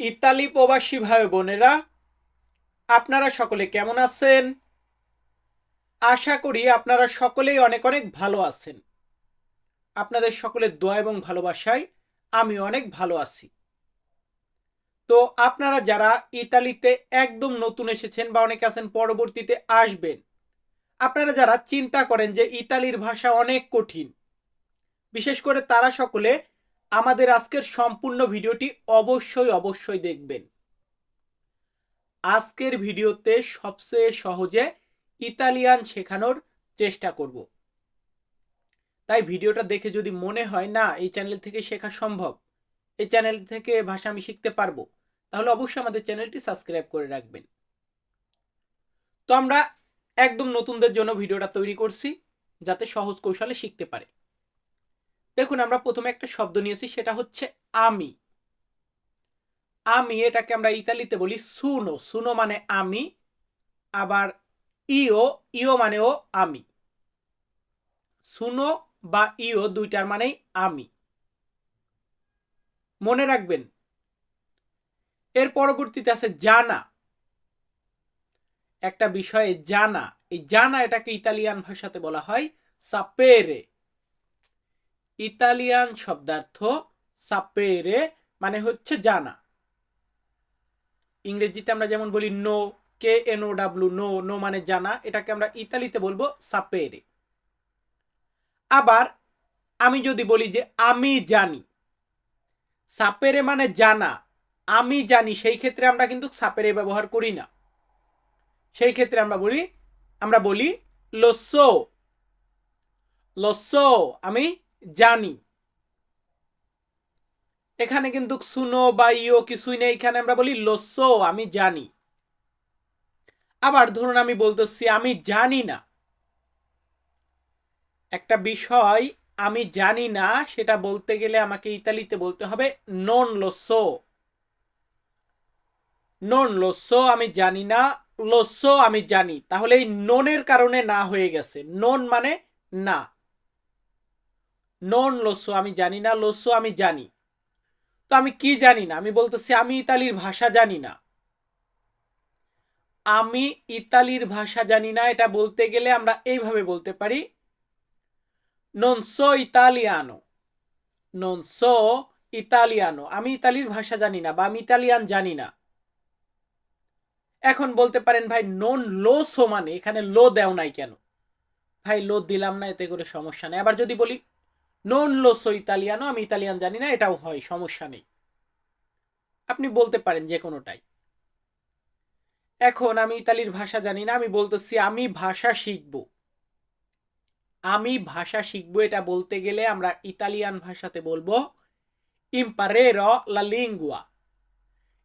Italy প্রবাসী ভাই বোনেরা, আপনারা সকলে কেমন আছেন? আশা করি আপনারা সকলেই অনেক অনেক ভালো আছেন। আপনাদের সকলের দোয়া এবং ভালোবাসায় আমি অনেক ভালো আছি। তো আপনারা যারা ইতালিতে একদম নতুন এসেছেন বা অনেকে আছেন পরবর্তীতে আসবেন, আপনারা যারা চিন্তা করেন যে ইতালির ভাষা অনেক কঠিন, বিশেষ করে তারা সকলে আমাদের আজকের সম্পূর্ণ ভিডিওটি অবশ্যই অবশ্যই দেখবেন। আজকের ভিডিওতে সবচেয়ে সহজে ইতালিয়ান শেখানোর চেষ্টা করব। তাই ভিডিওটা দেখে যদি মনে হয়, না, এই চ্যানেল থেকে শেখা সম্ভব, এই চ্যানেল থেকে ভাষা আমি শিখতে পারব, তাহলে অবশ্যই আমাদের চ্যানেলটি সাবস্ক্রাইব করে রাখবেন। তো আমরা একদম নতুনদের জন্য ভিডিওটা তৈরি করছি, যাতে সহজ কৌশলে শিখতে পারে। দেখুন, আমরা প্রথমে একটা শব্দ নিয়েছি, সেটা হচ্ছে আমি। আমি, এটাকে আমরা ইতালিতে বলি সুনো। সুনো মানে আমি, আবার ইও ইও মানেও আমি। সুনো বা ইও দুইটার মানেই আমি। মনে রাখবেন, এর পরবর্তীতে আছে জানা। একটা বিষয়ে জানা। এই জানা এটাকে ইতালিয়ান ভাষাতে বলা হয় সাপেরে। ইতালিয়ান শব্দার্থ সাপেরে মানে হচ্ছে জানা। ইংরেজিতে আমরা যেমন বলি know K N O W know know মানে জানা, এটাকে আমরা ইতালিতে বলব সাপেরে। আবার আমি যদি বলি যে আমি জানি, সাপেরে মানে জানা, আমি জানি, সেই ক্ষেত্রে আমরা কিন্তু সাপেরে ব্যবহার করি না। সেই ক্ষেত্রে আমরা বলি আমরা বলি লসো লসো আমি জানি। এখানে কিন্তু সুনো বা ইও কিছুই নেই, এখানে আমরা বলি লসো, আমি জানি। আবার ধরুন আমি বলতেছি, আমি জানি না। একটা বিষয়, আমি জানি না, সেটা বলতে গেলে আমাকে ইতালিতে বলতে হবে নন লসো নন লসো আমি জানি না লসো আমি জানি। তাহলে এই ননের কারণে না হয়ে গেছে। নন মানে না। নন লসো, আমি জানি না, লসো আমি জানি। তো আমি কি জানি না? আমি বলতেছি, আমি ইতালির ভাষা জানি না। আমি ইতালির ভাষা জানি না, এটা বলতে গেলে আমরা এইভাবে বলতে পারি। নন সো ইতালিয়ানো নন সো ইতালিয়ানো আমি ইতালির ভাষা জানি না বা আমি ইতালিয়ান জানি না। এখন বলতে পারেন, ভাই নন লো সো মানে এখানে লো দেও নাই কেন? ভাই লো দিলাম না, এতে করে সমস্যা নেই। আবার যদি বলি নন লো সো ইতালিয়ানো আমি ইতালিয়ান জানি না, এটাও হয়, সমস্যা নেই। আপনি বলতে পারেন যে কোনোটাই। এখন আমি ইতালির ভাষা জানি না, আমি বলতেছি আমি ভাষা শিখব। আমি ভাষা শিখব, এটা বলতে গেলে আমরা ইতালিয়ান ভাষাতে বলব ইম্পারের লা লিঙ্গুয়া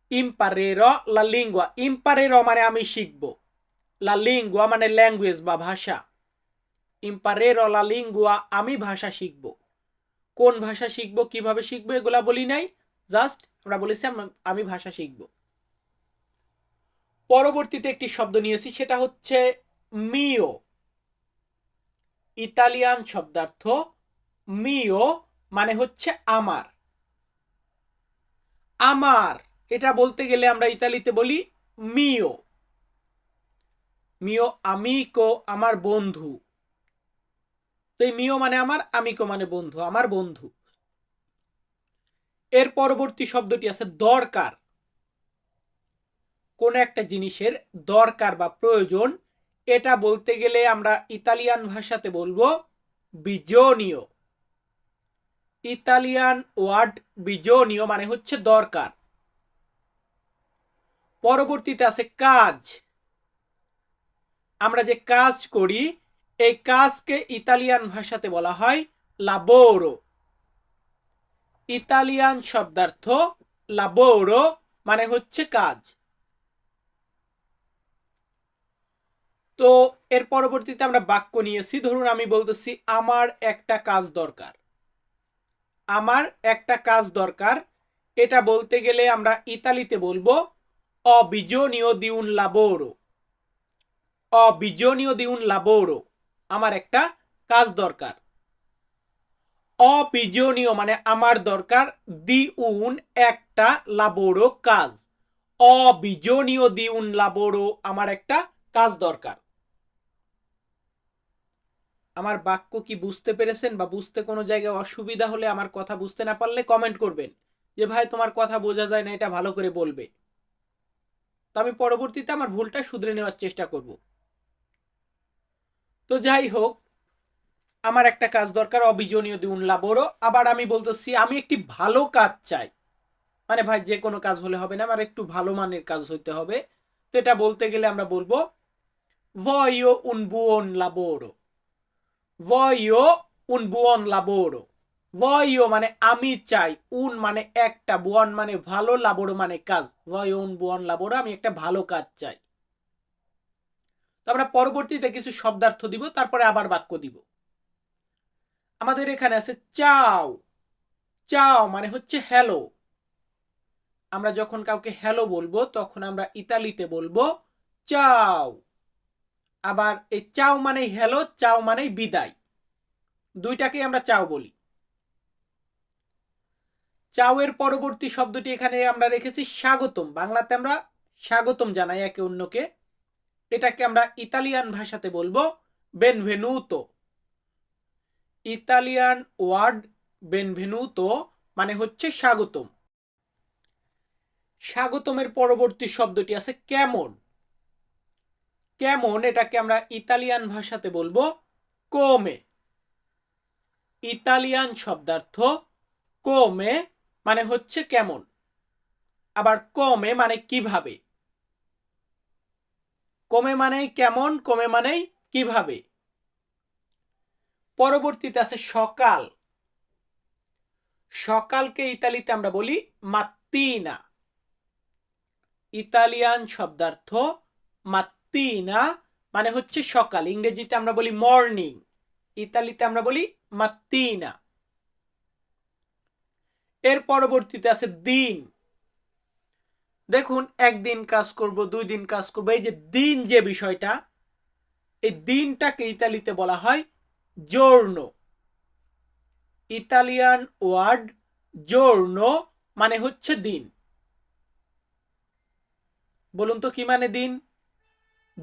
ইম্পারের লা লিঙ্গুয়া ইম্পারের মানে আমি শিখব। লা লিঙ্গুয়া মানে ল্যাঙ্গুয়েজ বা ভাষা। ইম্পারের লা লিঙ্গুয়া আমি ভাষা শিখব। কোন ভাষা শিখব, কীভাবে শিখব, এগুলা বলি নাই। জাস্ট আমরা বলেছি আমি ভাষা শিখব। পরবর্তীতে একটি শব্দ নিয়েছি, সেটা হচ্ছে মিও। ইতালিয়ান শব্দার্থ মিও মানে হচ্ছে আমার। আমার, এটা বলতে গেলে আমরা ইতালিতে বলি মিও। মিও আমিকো আমার বন্ধু। তো এই মিও মানে আমার, আমিকো মানে বন্ধু, আমার বন্ধু। এর পরবর্তী শব্দটি আছে দরকার। কোন একটা জিনিসের দরকার বা প্রয়োজন, এটা বলতে গেলে আমরা ইতালিয়ান ভাষাতে বলব বিজনীয় ইতালিয়ান ওয়ার্ড বিজনীয় মানে হচ্ছে দরকার। পরবর্তীতে আছে কাজ। আমরা যে কাজ করি এই কাজকে ইতালিয়ান ভাষাতে বলা হয় লাবোরো ইতালিয়ান শব্দার্থ লাবোরো মানে হচ্ছে কাজ। তো এর পরবর্তীতে আমরা বাক্য নিয়েছি। ধরুন আমি বলতেছি, আমার একটা কাজ দরকার। আমার একটা কাজ দরকার। এটা বলতে গেলে আমরা ইতালিতে বলব, অবিজনীয় দিউন লাবোরো অবিজনীয় দিউন লাবোরো আমার একটা কাজ দরকার। অবিজনীয় মানে আমার দরকার দি উন একটা লাবোরো কাজ। অবিজনীয় দি উন লাবোরো আমার একটা কাজ দরকার। আমার বাক্য কি বুঝতে পেরেছেন বা বুঝতে কোনো জায়গায় অসুবিধা হলে আমার কথা বুঝতে না পারলে কমেন্ট করবেন যে, ভাই, তোমার কথা বোঝা যায় না, এটা ভালো করে বলবে। তো আমি পরবর্তীতে আমার ভুলটা শুধরে নেওয়ার চেষ্টা করব। তো যাই হোক, আমার একটা কাজ দরকার, অবিজনীয় দিউন লাবোরো। আবার আমি বলতেছি, আমি একটি ভালো কাজ চাই। মানে ভাই, যে কোনো কাজ হলে হবে না, আমার একটু ভালো মানের কাজ হইতে হবে। তো এটা বলতে গেলে আমরা বলব, ভয়ো উন বুয়ন লাবোরো। ভয়ো উন বুয়ন লাবোরো। ভয়ো মানে আমি চাই, উন মানে একটা, বুয়ন মানে ভালো, লাবোরো মানে কাজ। ভয় উন বুয়ন লাবোরো, আমি একটা ভালো কাজ চাই। তো আমরা পরবর্তীতে কিছু শব্দার্থ দিব, তারপরে আবার বাক্য দিব। আমাদের এখানে আছে চাও। চাও মানে হচ্ছে হ্যালো আমরা যখন কাউকে হ্যালো বলব, তখন আমরা ইতালিতে বলব চাও। আবার এই চাও মানে হ্যালো চাও মানে বিদায়। দুইটাকেই আমরা চাও বলি। চাওয়ের পরবর্তী শব্দটি এখানে আমরা রেখেছি স্বাগতম। বাংলাতে আমরা স্বাগতম জানাই একে অন্যকে। এটাকে আমরা ইতালিয়ান ভাষাতে বলব বেনভেনুতো ইতালিয়ান ওয়ার্ড বেনভেনুতো মানে হচ্ছে স্বাগতম। স্বাগতমের পরবর্তী শব্দটি আছে কেমন। কেমন এটাকে আমরা ইতালিয়ান ভাষাতে বলব কোমে ইতালিয়ান শব্দার্থ কোমে মানে হচ্ছে কেমন। আবার কমে মানে কীভাবে? কমে মানেই কেমন, কমে মানেই কীভাবে? পরবর্তীতে আছে সকাল। সকালকে ইতালিতে আমরা বলি মাত্তিনা। ইতালিয়ান শব্দার্থ মাত্তিনা মানে হচ্ছে সকাল। ইংরেজিতে আমরা বলি মর্নিং ইতালিতে আমরা বলি মাত্তিনা। এর পরবর্তীতে আছে দিন। দেখুন, একদিন কাজ করব, দুই দিন কাজ করব, এই যে দিন যে বিষয়টা, এই দিনটাকে ইতালিতে বলা হয় জোর্নো ইতালিয়ান ওয়ার্ড জোর্নো মানে হচ্ছে দিন। বলুন তো কি মানে দিন?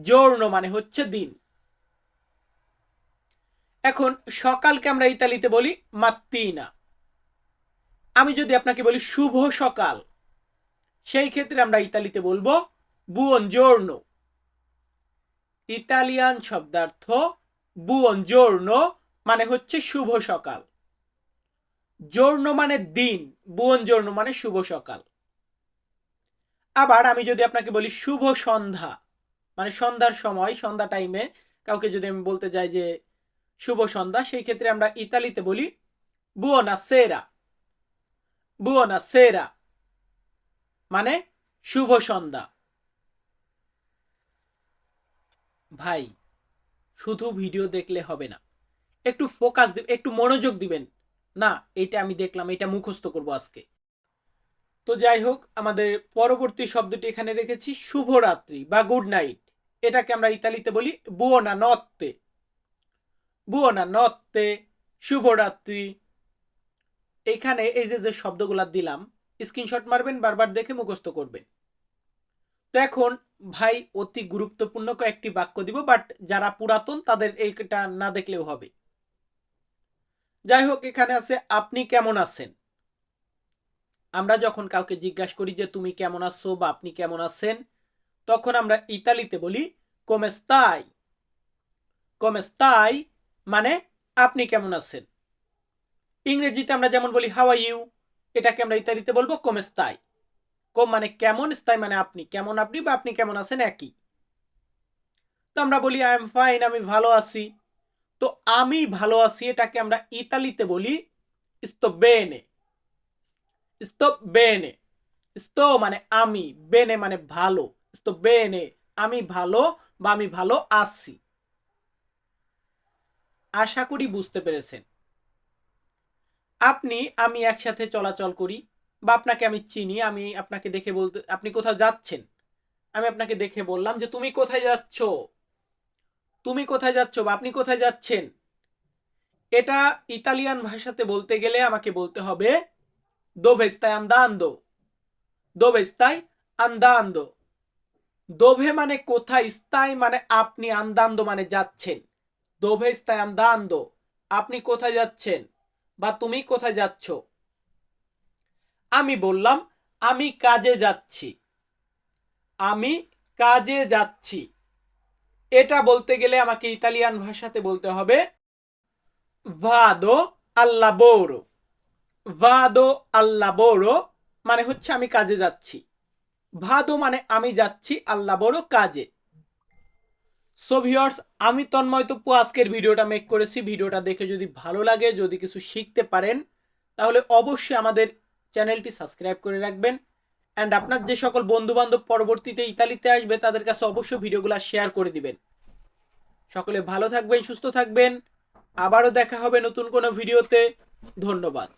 জোর্নো মানে হচ্ছে দিন। এখন সকালকে আমরা ইতালিতে বলি মাত্তিনা। আমি যদি আপনাকে বলি শুভ সকাল সেই ক্ষেত্রে আমরা ইতালিতে বলব বুয়ন জোর্নো ইতালিয়ান শব্দার্থ বুয়ন জোর্নো মানে হচ্ছে শুভ সকাল। জোর্নো মানে দিন বুয়ন জোর্নো মানে শুভ সকাল। আবার আমি যদি আপনাকে বলি শুভ সন্ধ্যা মানে সন্ধ্যার সময়, সন্ধ্যা টাইমে কাউকে যদি আমি বলতে যাই যে শুভ সন্ধ্যা, সেই ক্ষেত্রে আমরা ইতালিতে বলি বুয়না সেরা বুয়না সেরা মানে শুভ সন্ধ্যা। ভাই, শুধু ভিডিও দেখলে হবে না। একটু ফোকাস একটু মনোযোগ দিবেন। না এটা আমি দেখলাম এটা মুখস্থ করব আজকে। তো যাই হোক, আমাদের পরবর্তী শব্দটি এখানে রেখেছি, শুভরাত্রি বা গুড নাইট। এটাকে আমরা ইতালিতে বলি বুয়োনা নত্তে। বুয়োনা নত্তে, শুভরাত্রি। এখানে এই যে যে শব্দগুলা দিলাম স্ক্রিনশট মারবেন, বারবার দেখে মুখস্থ করবেন। তো এখন ভাই অতি গুরুত্বপূর্ণ কয়েকটি বাক্য দিব বাট যারা পুরাতন তাদের এইটা না দেখলেও হবে। যাই হোক, এখানে আছে, আপনি কেমন আছেন? আমরা যখন কাউকে জিজ্ঞাসা করি যে, তুমি কেমন আছো বা আপনি কেমন আছেন? তখন আমরা ইতালিতে বলি কোমেস্তাই কোমেস্তাই মানে আপনি কেমন আছেন? ইংরেজিতে আমরা যেমন বলি হাওয়া ইউ এটাকে আমরা ইতালিতে বলব কম স্থায়ী। কম মানে কেমন, স্থায়ী মানে আপনি, কেমন আপনি বা আপনি কেমন আছেন একই। তো আমরা বলি আই এম ফাইন আমি ভালো আছি। তো আমি ভালো আছি এটাকে আমরা ইতালিতে বলি, sto bene sto bene sto মানে আমি। বেনে মানে ভালো। Sto bene আমি ভালো বা আমি ভালো আছি। আশা করি বুঝতে পেরেছেন। আপনি, আমি একসাথে চলাচল করি বা আপনাকে আমি চিনি, আমি আপনাকে দেখে বলতে, আপনি কোথাও যাচ্ছেন। আমি আপনাকে দেখে বললাম যে, তুমি কোথায় যাচ্ছ? তুমি কোথায় যাচ্ছ বা আপনি কোথায় যাচ্ছেন? এটা ইতালিয়ান ভাষাতে বলতে গেলে আমাকে বলতে হবে দোভে স্তাই আন্দান্দো দোভে স্তাই আন্দান্দো দোভে মানে কোথায় স্তাই মানে আপনি আন্দান্দো মানে যাচ্ছেন। দোভে স্তাই আন্দান্দো আপনি কোথায় যাচ্ছেন? বা তুমি কোথায় যাচ্ছ? আমি বললাম, আমি কাজে যাচ্ছি। আমি কাজে যাচ্ছি। এটা বলতে গেলে আমাকে ইতালিয়ান ভাষাতে বলতে হবে ভাদো আল্লা বোরো ভাদো আল্লা বোরো মানে হচ্ছে আমি কাজে যাচ্ছি। ভাদো মানে আমি যাচ্ছি আল্লা বড় কাজে। সো ভিউয়ার্স আমি তন্ময় তপ্পু আজকের ভিডিওটা মেক করেছি। ভিডিওটা দেখে যদি ভালো লাগে, যদি কিছু শিখতে পারেন, তাহলে অবশ্যই আমাদের চ্যানেলটি সাবস্ক্রাইব করে রাখবেন। অ্যান্ড আপনার যে সকল বন্ধু বান্ধব পরবর্তীতে ইতালিতে আসবে, তাদের কাছে অবশ্যই ভিডিওগুলো শেয়ার করে দিবেন। সকলে ভালো থাকবেন, সুস্থ থাকবেন। আবারও দেখা হবে নতুন কোনো ভিডিওতে। ধন্যবাদ।